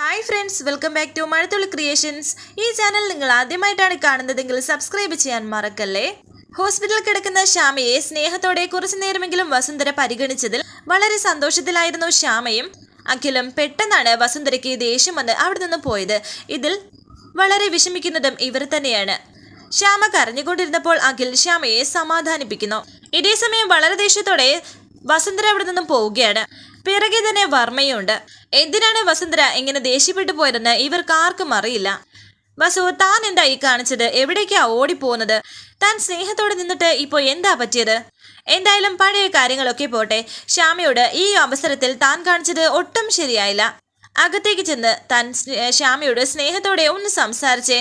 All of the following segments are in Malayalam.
Hi friends welcome back to Mazhathulli creations ഈ ചാനൽ നിങ്ങൾ ആദ്യമായിട്ടാണ് കാണുന്നതെങ്കിൽ സബ്സ്ക്രൈബ് ചെയ്യാൻ മറക്കല്ലേ? ഹോസ്പിറ്റലിൽ കിടക്കുന്ന ശ്യാമയെ സ്നേഹത്തോടെ കുറച്ചു നേരമെങ്കിലും വസുന്ധര പരിഗണിച്ചതിൽ വളരെ സന്തോഷത്തിലായിരുന്നു ശ്യാമയും. അഖിലും പെട്ടെന്നാണ് വസുന്ധരയ്ക്ക് ദേഷ്യം വന്ന് അവിടെ നിന്ന് പോയത്. ഇതിൽ വളരെ വിഷമിക്കുന്നതും ഇവർ തന്നെയാണ്. ശ്യാമ കരഞ്ഞുകൊണ്ടിരുന്നപ്പോൾ അഖിൽ ശ്യാമയെ സമാധാനിപ്പിക്കുന്നു. ഇതേസമയം വളരെ ദേഷ്യത്തോടെ വസുന്ധര അവിടെ നിന്നും പോവുകയാണ്. പിറകെ തന്നെ വർമ്മയുണ്ട്. എന്തിനാണ് വസുന്ധര ഇങ്ങനെ ദേഷ്യപ്പെട്ടു പോയതെന്ന് ഇവർക്ക് ആർക്കും അറിയില്ല. വസു താൻ എന്താ ഈ കാണിച്ചത്? എവിടേക്കാ ഓടിപ്പോകുന്നത്? താൻ സ്നേഹത്തോടെ നിന്നിട്ട് ഇപ്പോൾ എന്താ പറ്റിയത്? എന്തായാലും പഴയ കാര്യങ്ങളൊക്കെ പോട്ടെ. ശ്യാമയോട് ഈ അവസരത്തിൽ താൻ കാണിച്ചത് ഒട്ടും ശരിയായില്ല. അകത്തേക്ക് ചെന്ന് താൻ ശ്യാമയോട് സ്നേഹത്തോടെ ഒന്ന് സംസാരിച്ചേ.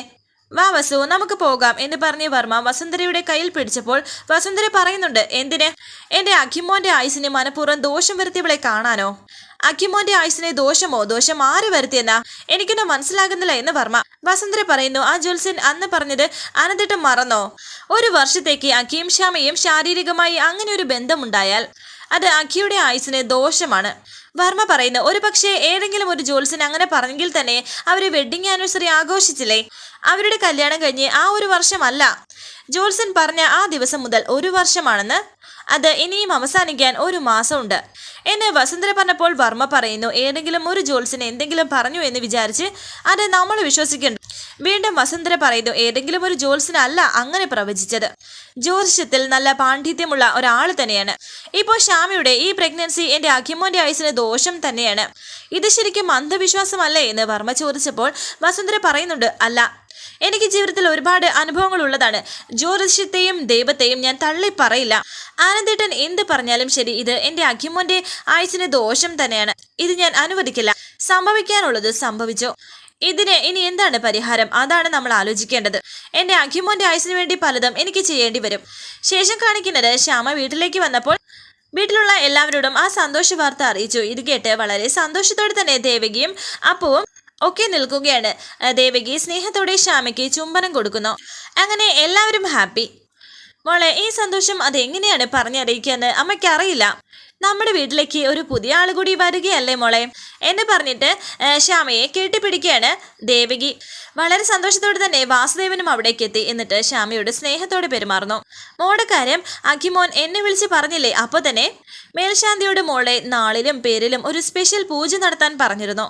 വാ വസു നമുക്ക് പോകാം എന്ന് പറഞ്ഞ വർമ്മ വസുന്ധരയുടെ കയ്യിൽ പിടിച്ചപ്പോൾ വസുന്ധര പറയുന്നുണ്ട് എന്തിന്? എന്റെ അഖിമോന്റെ ആയുസിന് മനഃപൂർവം ദോഷം വരുത്തിയവളെ കാണാനോ? അഖിമോന്റെ ആയുസിനെ ദോഷമോ? ദോഷം ആര് വരുത്തിയെന്നാ? എനിക്കൊന്നും മനസ്സിലാകുന്നില്ല എന്ന് വർമ്മ. വസുന്ധര പറയുന്നു ആ ജോൽസൻ അന്ന് പറഞ്ഞത് അനന്തിട്ട് മറന്നോ? ഒരു വർഷത്തേക്ക് അഖിയും ശ്യാമയും ശാരീരികമായി അങ്ങനെ ഒരു ബന്ധമുണ്ടായാൽ അത് അഖിയുടെ ആയുസിന് ദോഷമാണ്. വർമ്മ പറയുന്നു ഒരു പക്ഷേ ഏതെങ്കിലും ഒരു ജോത്സ്യൻ അങ്ങനെ പറഞ്ഞെങ്കിൽ തന്നെ അവർ വെഡിങ് ആനിവേഴ്സറി ആഘോഷിച്ചില്ലേ? അവരുടെ കല്യാണം കഴിഞ്ഞ് ആ ഒരു വർഷമല്ല. ജോത്സ്യൻ പറഞ്ഞ ആ ദിവസം മുതൽ ഒരു വർഷമാണെന്ന്. അത് ഇനിയും അവസാനിക്കാൻ ഒരു മാസമുണ്ട്. എന്നെ വസുന്ധര പറഞ്ഞപ്പോൾ വർമ്മ പറയുന്നു ഏതെങ്കിലും ഒരു ജോത്സ്യൻ എന്തെങ്കിലും പറഞ്ഞു എന്ന് വിചാരിച്ച് അത് നമ്മൾ വിശ്വസിക്കേണ്ട. വീണ്ടും വസുന്ധര പറയുന്നു ഏതെങ്കിലും ഒരു ജോത്സ്യനല്ല അങ്ങനെ പ്രവചിച്ചത്. ജ്യോതിഷത്തിൽ നല്ല പാണ്ഡിത്യമുള്ള ഒരാൾ തന്നെയാണ്. ഇപ്പോൾ ശ്യാമയുടെ ഈ പ്രഗ്നൻസി എന്റെ അഖിമോന്റെ ആയുസിന് ദോഷം തന്നെയാണ്. ഇത് ശരിക്കും അന്ധവിശ്വാസമല്ലേ എന്ന് വർമ്മ ചോദിച്ചപ്പോൾ വസുന്ധര പറയുന്നുണ്ട് അല്ല എനിക്ക് ജീവിതത്തിൽ ഒരുപാട് അനുഭവങ്ങൾ ഉള്ളതാണ്. ജ്യോതിഷത്തെയും ദൈവത്തെയും ഞാൻ തള്ളി പറയില്ല. ആനന്ദേട്ടൻ എന്ത് പറഞ്ഞാലും ശരി ഇത് എന്റെ അഖിമോന്റെ ആയുസിന് ദോഷം തന്നെയാണ്. ഇത് ഞാൻ അനുവദിക്കില്ല. സംഭവിക്കാനുള്ളത് സംഭവിച്ചോ. ഇതിന് ഇനി എന്താണ് പരിഹാരം? അതാണ് നമ്മൾ ആലോചിക്കേണ്ടത്. എന്റെ അഖിമോന്റെ ആയുസിന് വേണ്ടി പലതും എനിക്ക് ചെയ്യേണ്ടി വരും. ശേഷം കാണിക്കുന്നത് ശ്യാമ വീട്ടിലേക്ക് വന്നപ്പോൾ വീട്ടിലുള്ള എല്ലാവരോടും ആ സന്തോഷ വാർത്ത അറിയിച്ചു. ഇത് കേട്ട് വളരെ സന്തോഷത്തോടെ തന്നെ ദേവകിയും അപ്പവും ഒക്കെ നിൽക്കുകയാണ്. ദേവകി സ്നേഹത്തോടെ ശ്യാമയ്ക്ക് ചുംബനം കൊടുക്കുന്നു. അങ്ങനെ എല്ലാവരും ഹാപ്പി. മോളെ ഈ സന്തോഷം അതെങ്ങനെയാണ് പറഞ്ഞറിയിക്കാന്ന് അമ്മയ്ക്ക് അറിയില്ല നമ്മുടെ വീട്ടിലേക്ക് ഒരു പുതിയ ആൾ കൂടി വരികയല്ലേ മോളെ? എന്ന് പറഞ്ഞിട്ട് ശ്യാമയെ കെട്ടിപ്പിടിക്കുകയാണ് ദേവകി. വളരെ സന്തോഷത്തോടെ തന്നെ വാസുദേവനും അവിടേക്ക് എത്തി. എന്നിട്ട് ശ്യാമയോട് സ്നേഹത്തോടെ പെരുമാറുന്നു. മോടെ കാര്യം അഖിമോൻ എന്നെ വിളിച്ച് പറഞ്ഞില്ലേ? അപ്പോൾ തന്നെ മേൽശാന്തിയോട് മോളെ നാളിലും പേരിലും ഒരു സ്പെഷ്യൽ പൂജ നടത്താൻ പറഞ്ഞിരുന്നു.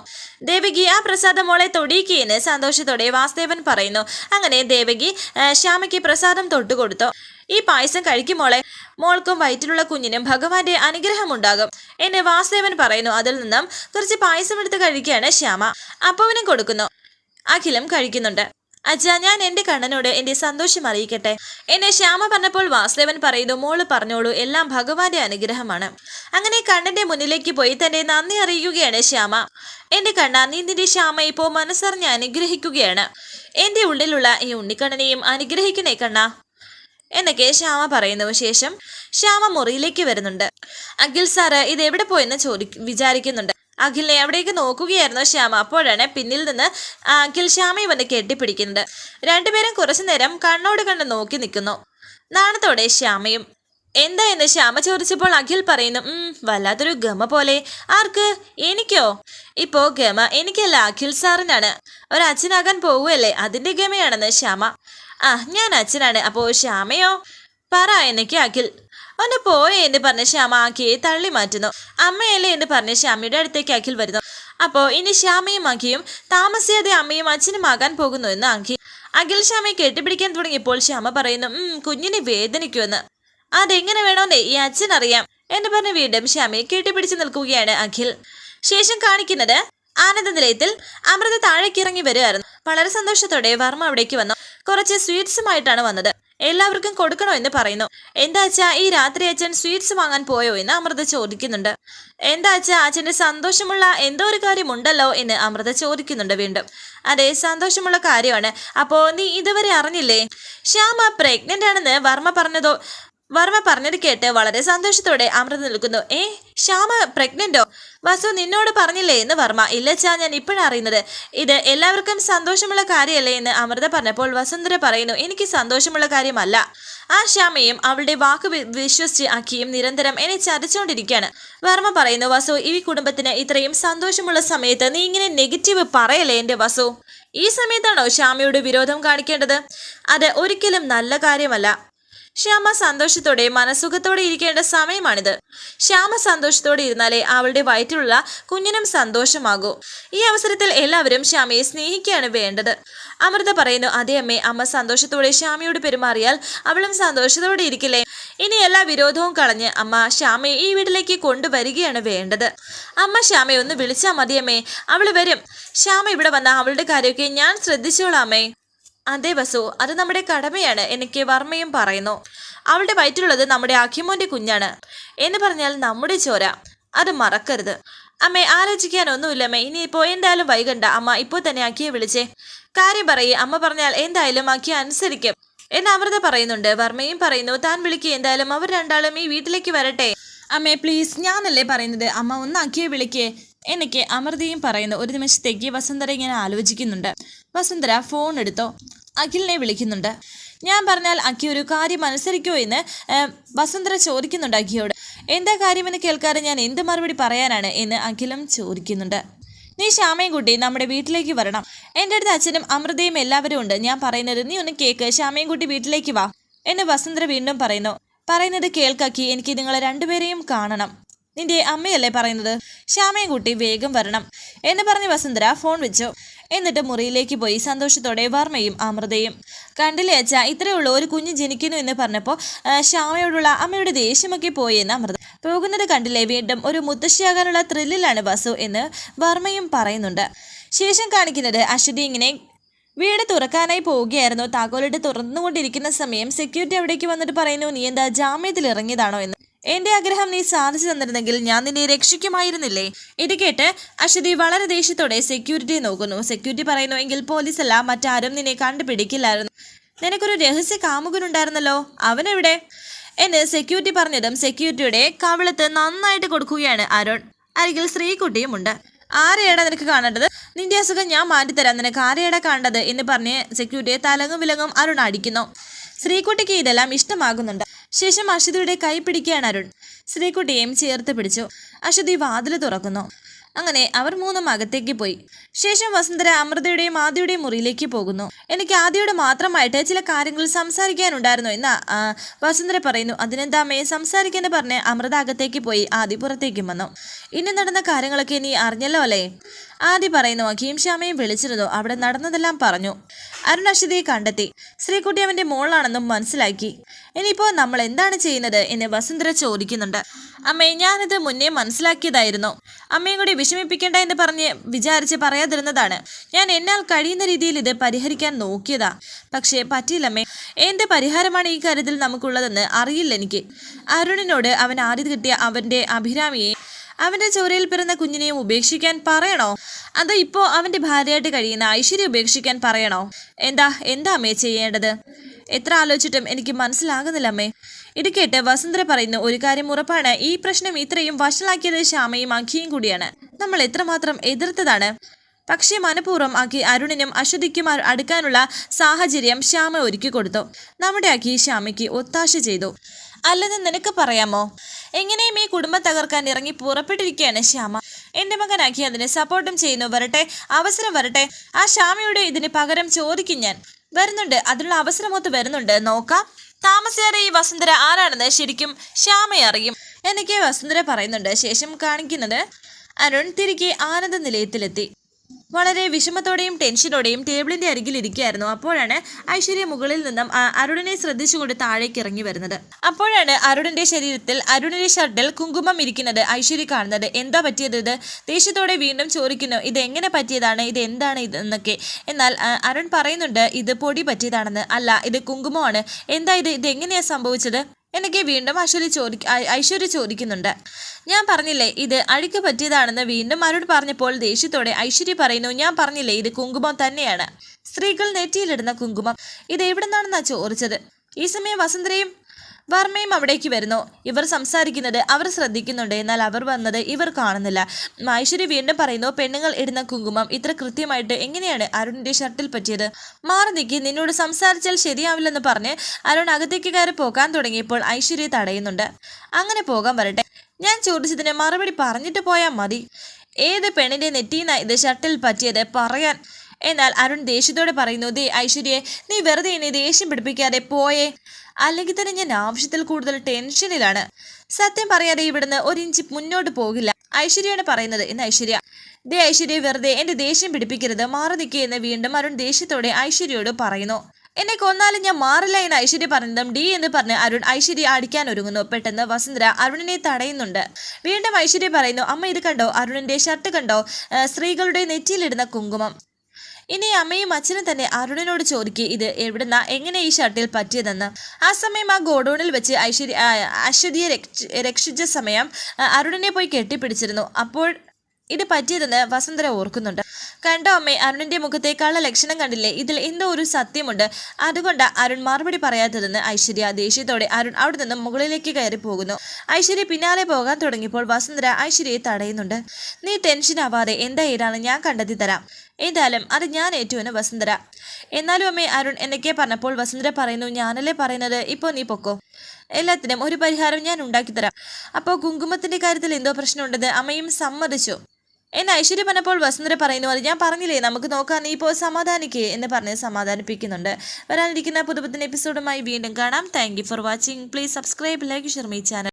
ദേവകി ആ പ്രസാദം മോളെ തൊടിയിക്കുകയെന്ന് സന്തോഷത്തോടെ വാസുദേവൻ പറയുന്നു. അങ്ങനെ ദേവകി ശ്യാമയ്ക്ക് പ്രസാദം തൊട്ടുകൊടുത്തു. ഈ പായസം കഴിക്കും മോളെ. മോൾക്കും വയറ്റിലുള്ള കുഞ്ഞിനും ഭഗവാന്റെ അനുഗ്രഹം ഉണ്ടാകും എന്നെ വാസുദേവൻ പറയുന്നു അതിൽ നിന്നും കുറച്ച് പായസം എടുത്ത് കഴിക്കുകയാണ് ശ്യാമ. അപ്പവനും കൊടുക്കുന്നു. അഖിലും കഴിക്കുന്നുണ്ട്. അച്ഛാ ഞാൻ എന്റെ കണ്ണനോട് എന്റെ സന്തോഷം അറിയിക്കട്ടെ. എന്നെ ശ്യാമ പറഞ്ഞപ്പോൾ വാസുദേവൻ പറയുന്നു മോൾ പറഞ്ഞോളൂ എല്ലാം ഭഗവാന്റെ അനുഗ്രഹമാണ്. അങ്ങനെ കണ്ണന്റെ മുന്നിലേക്ക് പോയി തന്റെ നന്ദി അറിയിക്കുകയാണ് ശ്യാമ. എന്റെ കണ്ണ നീ നിന്റെ ശ്യാമ ഇപ്പോ മനസ്സറിഞ്ഞ് അനുഗ്രഹിക്കുകയാണ്. എന്റെ ഉള്ളിലുള്ള ഈ ഉണ്ണിക്കണ്ണനെയും അനുഗ്രഹിക്കണേ കണ്ണ. എന്നൊക്കെ ശ്യാമ പറയുന്നു ശേഷം ശ്യാമ മുറിയിലേക്ക് വരുന്നുണ്ട്. അഖിൽ സാറ് ഇത് എവിടെ പോയെന്ന് ചോദി വിചാരിക്കുന്നുണ്ട്. അഖിലിനെ എവിടേക്ക് നോക്കുകയായിരുന്നു ശ്യാമ. അപ്പോഴാണ് പിന്നിൽ നിന്ന് അഖിൽ ശ്യാമയെ വന്ന് കെട്ടിപ്പിടിക്കുന്നത്. രണ്ടുപേരും കുറച്ചു നേരം കണ്ണോട് കണ്ട് നോക്കി നിൽക്കുന്നു. നാണത്തോടെ ശ്യാമയും എന്താ എന്ന് ശ്യാമ ചോദിച്ചപ്പോൾ അഖിൽ പറയുന്നു ഉം വല്ലാത്തൊരു ഗമ പോലെ. ആർക്ക്? എനിക്കോ? ഇപ്പോ ഗമ എനിക്കല്ല അഖിൽ സാറിനാണ് ഒരു അച്ഛനാകാൻ പോവുകയല്ലേ? അതിന്റെ ഗമയാണെന്ന് ശ്യാമ ആ ഞാൻ അച്ഛനാണ് അപ്പോൾ ശ്യാമയോ? പറ എന്നൊക്കെ അഖിൽ ഒന്ന് പോയേ എന്ന് പറഞ്ഞ ശ്യാമ ആക്കിയെ തള്ളി മാറ്റുന്നു. അമ്മയല്ലേ എന്ന് പറഞ്ഞ ശ്യാമയുടെ അടുത്തേക്ക് അഖിൽ വരുന്നു. അപ്പോൾ ഇനി ശ്യാമയും അഖിയും താമസിയാതെ അമ്മയും അച്ഛനും ആകാൻ പോകുന്നു എന്ന് അഖി അഖിൽ ശ്യാമയെ കെട്ടിപ്പിടിക്കാൻ തുടങ്ങിയപ്പോൾ ശ്യാമ പറയുന്നു കുഞ്ഞിനെ വേദനിക്കുമെന്ന്. അതെങ്ങനെ വേണോന്നേ ഈ അച്ഛൻ അറിയാം. എന്ന് പറഞ്ഞ് വീണ്ടും ശ്യാമയെ കെട്ടിപ്പിടിച്ച് നിൽക്കുകയാണ് അഖിൽ. ശേഷം കാണിക്കുന്നത് ആനന്ദ നിലയത്തിൽ അമൃത താഴേക്ക് ഇറങ്ങി വരികയായിരുന്നു വളരെ സന്തോഷത്തോടെ വർമ്മ അവിടേക്ക് വന്നു. കുറച്ച് സ്വീറ്റ്സുമായിട്ടാണ് വന്നത്. എല്ലാവർക്കും കൊടുക്കണമെന്ന് പറയുന്നു. എന്താ അച്ഛാ ഈ രാത്രി അച്ഛൻ സ്വീറ്റ്സ് വാങ്ങാൻ പോയോ എന്ന് അമൃത ചോദിക്കുന്നുണ്ട്. എന്താ അച്ഛാ അച്ഛന്റെ സന്തോഷമുള്ള എന്തോ ഒരു കാര്യമുണ്ടല്ലോ എന്ന് അമൃത ചോദിക്കുന്നുണ്ട് വീണ്ടും. അതെ സന്തോഷമുള്ള കാര്യമാണ്. അപ്പോൾ നീ ഇതുവരെ അറിഞ്ഞില്ലേ? ശ്യാമ പ്രഗ്നന്റ് ആണെന്ന് വർമ്മ പറഞ്ഞതോ വർമ്മ പറഞ്ഞത് കേട്ട് വളരെ സന്തോഷത്തോടെ അമൃത നിൽക്കുന്നു. ഏ ശ്യാമ പ്രഗ്നന്റോ വസു നിന്നോട് പറഞ്ഞില്ലേ? എന്ന് വർമ്മ. ഇല്ലച്ചാ ഞാൻ ഇപ്പോഴാണ് അറിയുന്നത്. ഇത് എല്ലാവർക്കും സന്തോഷമുള്ള കാര്യമല്ലേ എന്ന് അമൃത പറഞ്ഞപ്പോൾ വസുന്ധര പറയുന്നു എനിക്ക് സന്തോഷമുള്ള കാര്യമല്ല. ആ ശ്യാമയും അവളുടെ വാക്ക് വിശ്വസിച്ച് അക്കിയും നിരന്തരം എന്നെ ചതിച്ചുകൊണ്ടിരിക്കുകയാണ് വർമ്മ പറയുന്നു വസു ഈ കുടുംബത്തിന് ഇത്രയും സന്തോഷമുള്ള സമയത്ത് നീ ഇങ്ങനെ നെഗറ്റീവ് പറയല്ലേ എന്റെ വസു? ഈ സമയത്താണോ ശ്യാമയോട് വിരോധം കാണിക്കേണ്ടത്? അത് ഒരിക്കലും നല്ല കാര്യമല്ല. ശ്യാമ സന്തോഷത്തോടെ മനസുഖത്തോടെ ഇരിക്കേണ്ട സമയമാണിത്. ശ്യാമ സന്തോഷത്തോടെ ഇരുന്നാലേ അവളുടെ വയറ്റിലുള്ള കുഞ്ഞിനും സന്തോഷമാകൂ. ഈ അവസരത്തിൽ എല്ലാവരും ശ്യാമയെ സ്നേഹിക്കുകയാണ് വേണ്ടത്. അമൃത പറയുന്നു അതേ അമ്മ അമ്മ സന്തോഷത്തോടെ ശ്യാമയോട് പെരുമാറിയാൽ അവളും സന്തോഷത്തോടെ ഇരിക്കില്ലേ? ഇനി എല്ലാ വിരോധവും കളഞ്ഞ് അമ്മ ശ്യാമയെ ഈ വീട്ടിലേക്ക് കൊണ്ടുവരികയാണ് വേണ്ടത്. അമ്മ ശ്യാമയെ ഒന്ന് വിളിച്ചാൽ മതിയമ്മേ. അവൾ വരും. ശ്യാമ ഇവിടെ വന്ന അവളുടെ കാര്യമൊക്കെ ഞാൻ ശ്രദ്ധിച്ചോളാം അമ്മേ. അതെ വസു അത് നമ്മുടെ കടമയാണ് എനിക്ക് വർമ്മയും പറയുന്നു. അവളുടെ വയറ്റിലുള്ളത് നമ്മുടെ അഖിമോന്റെ കുഞ്ഞാണ്. എന്ന് പറഞ്ഞാൽ നമ്മുടെ ചോര. അത് മറക്കരുത്. അമ്മേ ഇനി ഇനിയിപ്പോ എന്തായാലും വൈകണ്ട. അമ്മ ഇപ്പോൾ തന്നെ അക്കിയെ വിളിച്ചേ. കാര്യം പറയേ അമ്മ പറഞ്ഞാൽ എന്തായാലും അക്കി അനുസരിക്കും. എന്ന് അമൃത പറയുന്നുണ്ട്. വർമ്മയും പറയുന്നു താൻ വിളിക്കുക എന്തായാലും അവർ രണ്ടാളും ഈ വീട്ടിലേക്ക് വരട്ടെ. അമ്മേ പ്ലീസ് ഞാനല്ലേ പറയുന്നത്? അമ്മ ഒന്ന് അക്കിയെ വിളിക്കേ. എനിക്ക് അമൃതയും പറയുന്നു. ഒരു നിമിഷത്തേക്ക് വസന്തര ഇങ്ങനെ ആലോചിക്കുന്നുണ്ട്. വസുന്ധര ഫോൺ എടുത്തോ. അഖിലിനെ വിളിക്കുന്നുണ്ട്. ഞാൻ പറഞ്ഞാൽ അഖി ഒരു കാര്യം അനുസരിക്കുമോ എന്ന് വസുന്ധര ചോദിക്കുന്നുണ്ട് അഖിയോട്. എന്താ കാര്യമെന്ന് കേൾക്കാതെ ഞാൻ എന്ത് മറുപടി പറയാനാണ് എന്ന് അഖിലും ചോദിക്കുന്നുണ്ട്. നീ ശ്യാമയും കുട്ടി നമ്മുടെ വീട്ടിലേക്ക് വരണം. എന്റെ അടുത്ത് അച്ഛനും അമൃതയും എല്ലാവരും ഉണ്ട്. ഞാൻ പറയുന്നത് നീ ഒന്ന് കേക്ക്. ശ്യാമയും കുട്ടി വീട്ടിലേക്ക് വാ എന്ന് വസുന്ധര വീണ്ടും പറയുന്നു. പറയുന്നത് കേൾക്കാക്കി എനിക്ക് നിങ്ങളെ രണ്ടുപേരെയും കാണണം. നിന്റെ അമ്മയല്ലേ പറയുന്നത്? ശ്യാമയും കുട്ടി വേഗം വരണം എന്ന് പറഞ്ഞ് വസുന്ധര ഫോൺ വെച്ചു. എന്നിട്ട് മുറിയിലേക്ക് പോയി. സന്തോഷത്തോടെ വർമ്മയും അമൃതയും. കണ്ടില്ലേ അച്ഛ ഇത്രയേ ഉള്ളൂ ഒരു കുഞ്ഞ് ജനിക്കുന്നു എന്ന് പറഞ്ഞപ്പോൾ ശ്യാമയോടുള്ള അമ്മയുടെ ദേഷ്യമൊക്കെ പോയി എന്ന് അമൃത പോകുന്നത് കണ്ടില്ലേ? വീണ്ടും ഒരു മുത്തശ്ശിയാകാനുള്ള ത്രില്ലിലാണ് വസു എന്ന് വർമ്മയും പറയുന്നുണ്ട്. ശേഷം കാണിക്കുന്നത് അശ്വതി ഇങ്ങനെ വീട് തുറക്കാനായി പോവുകയായിരുന്നു. താക്കോലിട്ട് തുറന്നുകൊണ്ടിരിക്കുന്ന സമയം സെക്യൂരിറ്റി അവിടേക്ക് വന്നിട്ട് പറയുന്നു നീ എന്താ ജാമ്യത്തിൽ ഇറങ്ങിയതാണോ എന്ന്? എന്റെ ആഗ്രഹം നീ സാധിച്ചു തന്നിരുന്നെങ്കിൽ ഞാൻ നിന്നെ രക്ഷിക്കുമായിരുന്നില്ലേ? ഇത് കേട്ട് അശ്വതി വളരെ ദേഷ്യത്തോടെ സെക്യൂരിറ്റിയെ നോക്കുന്നു. സെക്യൂരിറ്റി പറയുന്നു എങ്കിൽ പോലീസല്ല മറ്റാരും നിന്നെ കണ്ടുപിടിക്കില്ലായിരുന്നു. നിനക്കൊരു രഹസ്യ കാമുകനുണ്ടായിരുന്നല്ലോ? അവനെവിടെ? എന്ന് സെക്യൂരിറ്റി പറഞ്ഞതും സെക്യൂരിറ്റിയുടെ കവിളത്ത് നന്നായിട്ട് കൊടുക്കുകയാണ് അരുൺ. അരികിൽ ശ്രീകുട്ടിയുമുണ്ട് ആരെയാടാ നിനക്ക് കാണേണ്ടത്? നിന്റെ അസുഖം ഞാൻ മാറ്റിത്തരാം. നിനക്ക് ആരെയാടാ കാണേണ്ടത്? എന്ന് പറഞ്ഞ് സെക്യൂരിറ്റിയെ തലങ്ങും വിലങ്ങും അരുൺ അടിക്കുന്നു. ശ്രീകുട്ടിക്ക് ഇതെല്ലാം ഇഷ്ടമാകുന്നുണ്ട്. ശേഷം അശ്വതിയുടെ കൈ പിടിക്കുകയാണ് അരുൺ ശ്രീകുട്ടിയെയും ചേർത്ത് പിടിച്ചു. അശ്വതി വാതിൽ തുറക്കുന്നു. അങ്ങനെ അവർ മൂന്നും അകത്തേക്ക് പോയി. ശേഷം വസുന്ധര അമൃതയുടെയും ആദ്യയുടെയും മുറിയിലേക്ക് പോകുന്നു. എനിക്ക് ആദ്യയോട് മാത്രമായിട്ട് ചില കാര്യങ്ങൾ സംസാരിക്കാനുണ്ടായിരുന്നു എന്ന് വസുന്ധര പറയുന്നു. അതിനെന്താ അമ്മയെ സംസാരിക്കാന്ന് പറഞ്ഞ് അമൃത അകത്തേക്ക് പോയി. ആദ്യ പുറത്തേക്കും വന്നു. ഇനി നടന്ന കാര്യങ്ങളൊക്കെ നീ അറിഞ്ഞല്ലോ അല്ലേ? ആദി പറയുന്നു അഖിയും വിളിച്ചിരുന്നു. അവിടെ നടന്നതെല്ലാം പറഞ്ഞു. അരുൺ കണ്ടെത്തി. ശ്രീകുട്ടി അവന്റെ മോളാണെന്നും മനസ്സിലാക്കി. ഇനിയിപ്പോ നമ്മൾ എന്താണ് ചെയ്യുന്നത് എന്ന് വസുന്ധര ചോദിക്കുന്നുണ്ട്. അമ്മേ ഞാനിത് മുന്നേ മനസ്സിലാക്കിയതായിരുന്നു. അമ്മയും കൂടി വിഷമിപ്പിക്കേണ്ട എന്ന് പറഞ്ഞ് വിചാരിച്ച് പറയാതിരുന്നതാണ്. ഞാൻ എന്നാൽ കഴിയുന്ന രീതിയിൽ ഇത് പരിഹരിക്കാൻ നോക്കിയതാ. പക്ഷേ പറ്റിയില്ലമ്മേ. എന്ത് പരിഹാരമാണ് ഈ കാര്യത്തിൽ നമുക്കുള്ളതെന്ന് അറിയില്ല എനിക്ക്. അരുണിനോട് അവൻ ആദ്യം കിട്ടിയ അവന്റെ അഭിരാമിയെ അവന്റെ ചോരയിൽ പിറന്ന കുഞ്ഞിനെയും ഉപേക്ഷിക്കാൻ പറയണോ? അതോ ഇപ്പോ അവന്റെ ഭാര്യയായിട്ട് കഴിയുന്ന ഐശ്വര്യ ഉപേക്ഷിക്കാൻ പറയണോ? എന്താ എന്താ അമ്മേ ചെയ്യേണ്ടത്? എത്ര ആലോചിച്ചിട്ടും എനിക്ക് മനസ്സിലാകുന്നില്ല അമ്മേ. ഇടുക്കേട്ട് കേട്ട് വസുന്ധര പറയുന്നു ഒരു കാര്യം ഉറപ്പാണ്. ഈ പ്രശ്നം ഇത്രയും വഷളാക്കിയത് ശ്യാമയും അഖിയും കൂടിയാണ്. നമ്മൾ എത്രമാത്രം എതിർത്തതാണ്? പക്ഷേ മനഃപൂർവം അഖി അരുണിനും അശ്വതിക്കും അടുക്കാനുള്ള സാഹചര്യം ശ്യാമ ഒരുക്കി കൊടുത്തു നമ്മുടെ അഖി ശ്യാമയ്ക്ക് ഒത്താശ ചെയ്തു. അല്ലെന്ന് നിനക്ക് പറയാമോ? എങ്ങനെയും ഈ കുടുംബം തകർക്കാൻ ഇറങ്ങി പുറപ്പെട്ടിരിക്കുകയാണ് ശ്യാമ. എന്റെ മകനാക്കി അതിന് സപ്പോർട്ടും ചെയ്യുന്നു. വരട്ടെ അവസരം വരട്ടെ. ആ ശ്യാമയുടെ ഇതിന് പകരം ചോദിക്കും ഞാൻ. വരുന്നുണ്ട് അതിനുള്ള അവസരമൊത്ത് വരുന്നുണ്ട്. നോക്കാം. താമസിയാതെ ഈ വസുന്ധര ആരാണെന്ന് ശരിക്കും ശ്യാമ അറിയും. എന്നൊക്കെ വസുന്ധര പറയുന്നുണ്ട്. ശേഷം കാണിക്കുന്നത് അരുൺ തിരികെ ആനന്ദ നിലയത്തിലെത്തി. വളരെ വിഷമത്തോടെയും ടെൻഷനോടെയും ടേബിളിന്റെ അരികിൽ ഇരിക്കുകയായിരുന്നു. അപ്പോഴാണ് ഐശ്വര്യ മുകളിൽ നിന്നും അരുണിനെ ശ്രദ്ധിച്ചുകൊണ്ട് താഴേക്ക് ഇറങ്ങി വരുന്നത്. അപ്പോഴാണ് അരുണിന്റെ ശരീരത്തിൽ അരുണിന്റെ ഷർട്ടിൽ കുങ്കുമം ഇരിക്കുന്നത് ഐശ്വര്യ കാണുന്നത്. എന്താ പറ്റിയത് ഇത്? ദേഷ്യത്തോടെ വീണ്ടും ചോദിക്കുന്നു ഇത് എങ്ങനെ പറ്റിയതാണ്? ഇത് എന്താണ് ഇത് എന്നൊക്കെ. എന്നാൽ അരുൺ പറയുന്നുണ്ട് ഇത് പൊടി പറ്റിയതാണെന്ന്. അല്ല ഇത് കുങ്കുമമാണ്. എന്താ ഇത്? ഇത് എങ്ങനെയാ സംഭവിച്ചത്? എനിക്ക് വീണ്ടും അശ്വരി ചോദി ഐശ്വര്യ ചോദിക്കുന്നുണ്ട്. ഞാൻ പറഞ്ഞില്ലേ ഇത് അഴുക്ക് പറ്റിയതാണെന്ന് വീണ്ടും ആരോട് പറഞ്ഞപ്പോൾ ദേഷ്യത്തോടെ ഐശ്വര്യ പറയുന്നു ഞാൻ പറഞ്ഞില്ലേ ഇത് കുങ്കുമം തന്നെയാണ്. സ്ത്രീകൾ നെറ്റിയിലിടുന്ന കുങ്കുമം ഇത് എവിടെ നിന്നാണെന്നാ ചോദിച്ചത്? ഈ സമയം വസുന്ധരയും വർമ്മയും അവിടേക്ക് വരുന്നു. ഇവർ സംസാരിക്കുന്നത് അവർ ശ്രദ്ധിക്കുന്നുണ്ട്. എന്നാൽ അവർ വന്നത് ഇവർ കാണുന്നില്ല. ഐശ്വര്യ വീണ്ടും പറയുന്നു പെണ്ണുങ്ങൾ ഇടുന്ന കുങ്കുമം ഇത്ര കൃത്യമായിട്ട് എങ്ങനെയാണ് അരുണിന്റെ ഷർട്ടിൽ പറ്റിയത്? മാറി നിൽക്കി നിന്നോട് സംസാരിച്ചാൽ ശരിയാവില്ലെന്ന് പറഞ്ഞ് അരുൺ അകത്തേക്ക് കയറി പോകാൻ തുടങ്ങിയപ്പോൾ ഐശ്വര്യ തടയുന്നുണ്ട്. അങ്ങനെ പോകാൻ വരട്ടെ. ഞാൻ ചോദിച്ചതിന് മറുപടി പറഞ്ഞിട്ട് പോയാൽ മതി. ഏത് പെണ്ണിന്റെ നെറ്റിന്ന ഇത് ഷർട്ടിൽ പറ്റിയത്? പറയാൻ എന്നാൽ അരുൺ ദേഷ്യത്തോടെ പറയുന്നു ദേ ഐശ്വര്യയെ നീ വെറുതെ എന്നെ ദേഷ്യം പിടിപ്പിക്കാതെ പോയേ. അല്ലെങ്കിൽ തന്നെ ഞാൻ ആവശ്യത്തിൽ കൂടുതൽ ടെൻഷനിലാണ്. സത്യം പറയാതെ ഇവിടുന്ന് ഒരു ഇഞ്ച് മുന്നോട്ട് പോകില്ല ഐശ്വര്യയാണ് പറയുന്നത്. എന്ന് ഐശ്വര്യ ദേ ഐശ്വര്യ വെറുതെ എന്റെ ദേഷ്യം പിടിപ്പിക്കരുത്. മാറി നിൽക്കുക എന്ന് വീണ്ടും അരുൺ ദേഷ്യത്തോടെ ഐശ്വര്യയോട് പറയുന്നു. എന്നെ കൊന്നാലും ഞാൻ മാറില്ല എന്ന് ഐശ്വര്യ പറഞ്ഞതും ഡി എന്ന് പറഞ്ഞ് അരുൺ ഐശ്വര്യ അടിക്കാൻ ഒരുങ്ങുന്നു. പെട്ടെന്ന് വസുന്ധര അരുണിനെ തടയുന്നുണ്ട്. വീണ്ടും ഐശ്വര്യ പറയുന്നു അമ്മ ഇത് കണ്ടോ? അരുണിന്റെ ഷർട്ട് കണ്ടോ? സ്ത്രീകളുടെ നെറ്റിയിലിടുന്ന കുങ്കുമം. ഇനി അമ്മയും അച്ഛനും തന്നെ അരുണിനോട് ചോദിക്കുക ഇത് എവിടുന്ന എങ്ങനെ ഈ ഷർട്ടിൽ പറ്റിയതെന്ന്. ആ സമയം ആ ഗോഡൌണിൽ വെച്ച് ഐശ്വര്യ അശ്വതിയെ രക്ഷിച്ച സമയം അരുണിനെ പോയി കെട്ടിപ്പിടിച്ചിരുന്നു. അപ്പോൾ ഇത് പറ്റിയതെന്ന് വസുന്ധര ഓർക്കുന്നുണ്ട്. കണ്ടോ അമ്മേ അരുണിന്റെ മുഖത്തേക്കുള്ള ലക്ഷണം കണ്ടില്ലേ? ഇതിൽ എന്തോ ഒരു സത്യമുണ്ട്. അതുകൊണ്ട് അരുൺ മറുപടി പറയാത്തതെന്ന് ഐശ്വര്യ ദേഷ്യത്തോടെ അരുൺ അവിടെ നിന്ന് മുകളിലേക്ക് കയറി പോകുന്നു. ഐശ്വര്യ പിന്നാലെ പോകാൻ തുടങ്ങിയപ്പോൾ വസുന്ധര ഐശ്വര്യയെ തടയുന്നുണ്ട്. നീ ടെൻഷൻ ആവാതെ എന്തായാലും ഞാൻ കണ്ടെത്തി തരാം. ഏതായാലും അത് ഞാൻ ഏറ്റുവെന്ന് വസുന്ധര. എന്നാലും അമ്മേ അരുൺ എന്നൊക്കെ പറഞ്ഞപ്പോൾ വസുന്ധര പറയുന്നു ഞാനല്ലേ പറയുന്നത്? ഇപ്പോൾ നീ പൊക്കോ? എല്ലാത്തിനും ഒരു പരിഹാരം ഞാൻ ഉണ്ടാക്കി തരാം അപ്പോൾ കുങ്കുമത്തിന്റെ കാര്യത്തിൽ എന്തോ പ്രശ്നമുണ്ടെന്ന് അമ്മയും സമ്മതിച്ചു. എന്ന് ഐശ്വര്യ പറഞ്ഞപ്പോൾ വസുന്ധര പറയുന്നു അത് ഞാൻ പറഞ്ഞില്ലേ നമുക്ക് നോക്കാം നീ ഇപ്പോൾ സമാധാനിക്കേ എന്ന് പറഞ്ഞ് സമാധാനിപ്പിക്കുന്നുണ്ട്. വരാനിരിക്കുന്ന പുതുപുത്തൻ എപ്പിസോഡുമായി വീണ്ടും കാണാം. Thank for watching please subscribe like share channel